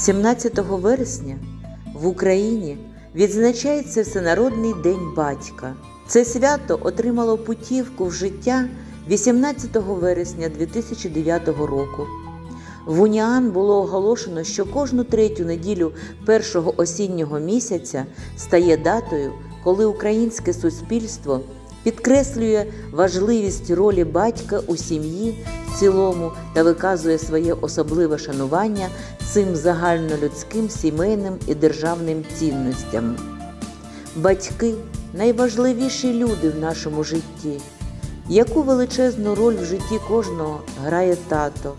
17 вересня в Україні відзначається Всенародний день батька. Це свято отримало путівку в життя 18 вересня 2009 року. В Уніан було оголошено, що кожну третю неділю першого осіннього місяця стає датою, коли українське суспільство підкреслює важливість ролі батька у сім'ї в цілому та виказує своє особливе шанування цим загальнолюдським сімейним і державним цінностям. Батьки найважливіші люди в нашому житті. Яку величезну роль в житті кожного грає тато?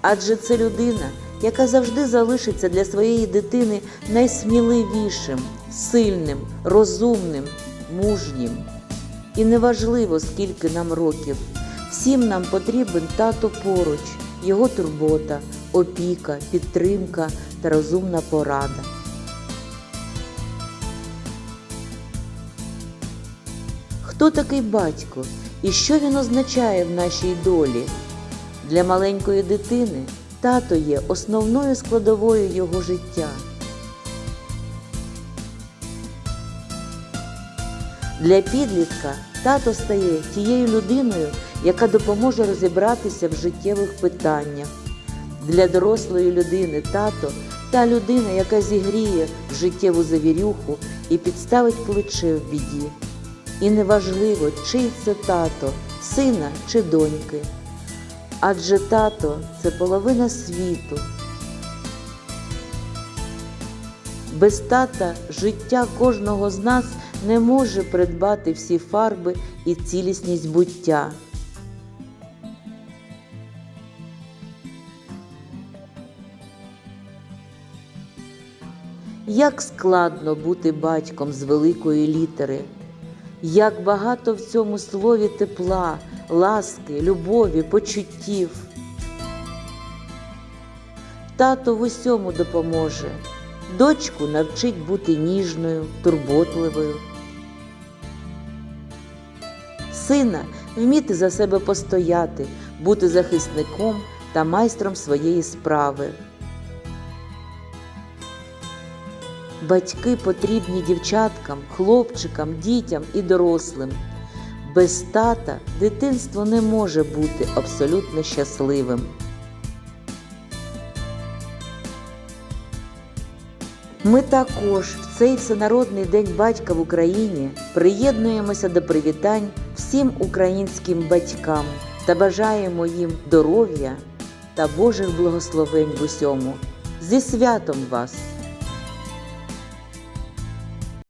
Адже це людина, яка завжди залишиться для своєї дитини найсміливішим, сильним, розумним, мужнім. І неважливо, скільки нам років, всім нам потрібен тато поруч, його турбота, опіка, підтримка та розумна порада. Хто такий батько і що він означає в нашій долі? Для маленької дитини тато є основною складовою його життя. Для підлітка тато стає тією людиною, яка допоможе розібратися в життєвих питаннях. Для дорослої людини тато та людина, яка зігріє життєву завірюху і підставить плече в біді. І неважливо, чий це тато, сина чи доньки. Адже тато це половина світу. Без тата життя кожного з нас не може придбати всі фарби і цілісність буття. Як складно бути батьком з великої літери, як багато в цьому слові тепла, ласки, любові, почуттів. Тато в усьому допоможе, дочку навчить бути ніжною, турботливою. Сина вміти за себе постояти, бути захисником та майстром своєї справи. Батьки потрібні дівчаткам, хлопчикам, дітям і дорослим. Без тата дитинство не може бути абсолютно щасливим. Ми також в цей всенародний день батька в Україні приєднуємося до привітань всім українським батькам та бажаємо їм здоров'я та Божих благословень в усьому. Зі святом вас!